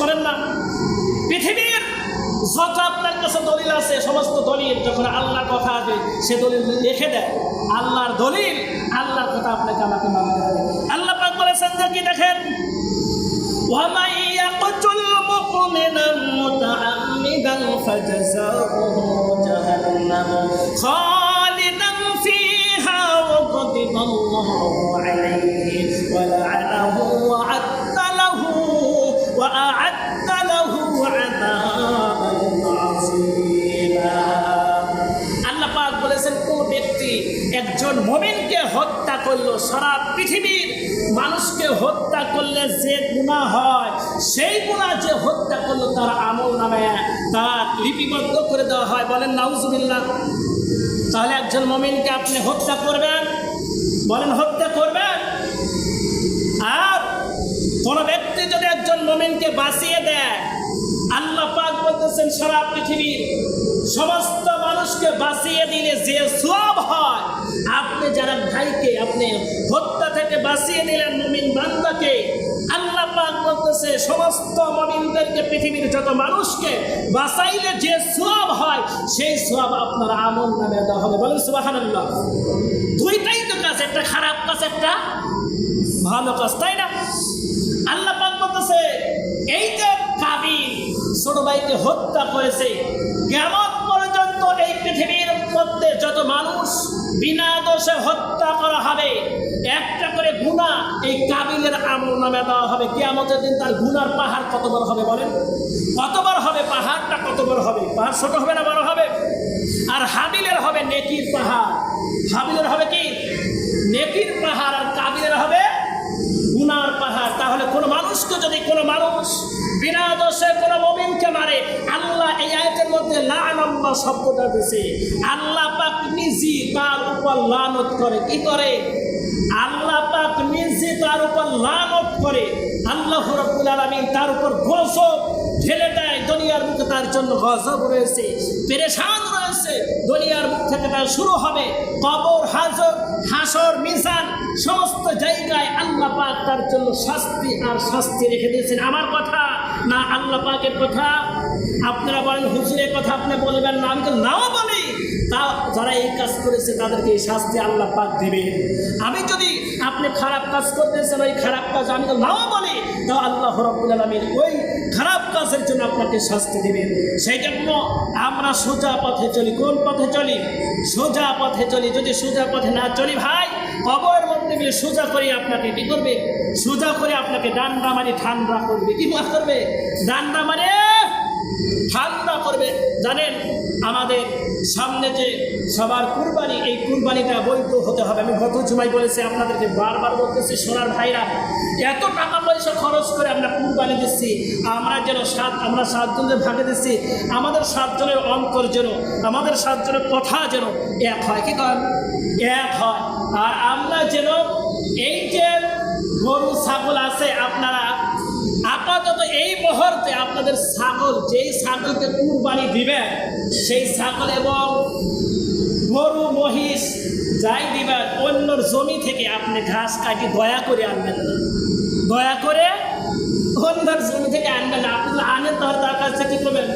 করেন না পৃথিবীর যত আপনার কাছে দলিল আছে সমস্ত দলিল যখন আল্লাহর কথা আছে সে দলিল লিখে দেয় আল্লাহর দলিল আল্লাহর কথা আপনাকে আমাকে মানতে হবে আল্লাহ পাক বলেছেন যে কি দেখেন ومن يقتل مؤمنا متعمدا فجزاؤه جهنم একজন মমিনকে হত্যা করল। সারা পৃথিবীর মানুষকে হত্যা করলে যে গুণা হয়, সেই গুণা যে হত্যা করল তার আমল নামে তার লিপিবদ্ধ করে দেওয়া হয়। বলেন, নাউজুবিল্লাহ। তাহলে একজন মমিনকে আপনি হত্যা করবেন? বলেন, হত্যা করবেন? আর কোনো ব্যক্তি যদি একজন মোমেনকে বাঁচিয়ে দেয়, আল্লাহ পাক বলতেছেন, সারা পৃথিবীর সমস্ত মানুষকে বাঁচিয়ে দিলে যে সব হয় আপনি যারা ভাইকে আপনি হত্যা থেকে বাঁচিয়ে দিলেন মুমিন বান্দাকে, আল্লাহ পাক বলতেছে, সমস্ত মমিনদেরকে পৃথিবীর যত মানুষকে বাঁচাইলে যে সব হয়, সেই সব আপনার আমল নামে দেওয়া হবে। বলেন সুবহানাল্লাহ। দুইটাই তো কাজ, একটা খারাপ কাজ, একটা ভালো কাজ, তাই না? আল্লাহ পাক বলতেছে, এই যে কাবিল, ছোট ভাইকে হত্যা করেছে, কেমন পর্যন্ত এই পৃথিবীর মধ্যে যত মানুষ বিনা দোষে হত্যা করা হবে, একটা করে গুণা এই কাবিলের আমল নামে দেওয়া হবে। কেয়ামতের দিন তার গুনার পাহাড় কত বড় হবে বলেন? কত বড় হবে? পাহাড়টা কত বড় হবে? পাহাড় ছোট হবে না বড় হবে? আর হাবিলের হবে নেকির পাহাড়। হাবিলের হবে কি? নেকির পাহাড়। আর কাবিলের হবে গুনার পাহাড়। তাহলে কোনো মানুষকে যদি কোনো মানুষ বিনা দোষে কোনো মমিনকে মারে আল্লাহ এই আয়তের মধ্যে লানম্বা শব্দটা দিছে। আল্লাহ পাক নিজে তার উপর লানত করে। কি করে? আল্লাহ পাক নিজে তার উপর লানত করে। আল্লাহ রব্বুল আলামিন তার উপর গজব ঢেলে দেয় দুনিয়ার মুখে তার জন্য গজব রয়েছে। পেরেশান রয়েছে। দুনিয়ার মুখ থেকে তার শুরু হবে কবর, হাজর, হাসর, মিজান, সমস্ত জায়গায় আল্লাহ পাক তার জন্য শাস্তি আর শাস্তি রেখে দিয়েছেন। আমার কথা না আল্লাহ পাকের কথা, আপনারা বলেন, হুজুরের কথা আপনি বলবেন না, আমি তো নাও বলি। তা যারা এই কাজ করেছে, তাদেরকে এই শাস্তি আল্লাহ পাক দেবে আমি যদি আপনি খারাপ কাজ করতেছেন, ওই খারাপ কাজ আমি তো নাও বলি, তাও আল্লাহ রব্বুল আলমীর ওই খারাপ কাজের জন্য আপনাকে শাস্তি দেবেন। সেই জন্য আমরা সোজা পথে চলি। কোন পথে চলি? সোজা পথে চলি। যদি সোজা পথে না চলি ভাই, কবরের মধ্যে সোজা করে আপনাকে কি করবে? সোজা করে আপনাকে ডান্ডা মারি ঠান্ডা করবে। কি করবে? ডান্ডা মানে ঠান্ডা করবে। জানেন, আমাদের সামনে যে সবার কুরবানি, এই কুরবানিটা বৈধ হতে হবে। আমি গত জুমাই বলেছি, আপনাদেরকে বারবার বলতেছি, সোনার ভাইরা, এত টাকা পয়সা খরচ করে আমরা কুরবানি দিচ্ছি, আমরা যেন সাত, আমরা সাতজনের ভাগে দিচ্ছি, আমাদের সাতজনের অন্তর যেন, আমাদের সাতজনের কথা যেন এক হয়। কি কন? এক হয়। আর আমরা যেন এই যে আপনাদের ছাগল, যেই ছাগলকে কুরবানি দিবেন সেই ছাগল এবং গরু, মহিষ যাই দিবেন অন্যর জমি থেকে আপনি ঘাস কাটি দয়া করে আনবেন না। দয়া করে অন্যর জমি থেকে আনবেন আপনি আনেন তার তার থেকে কি করবেন?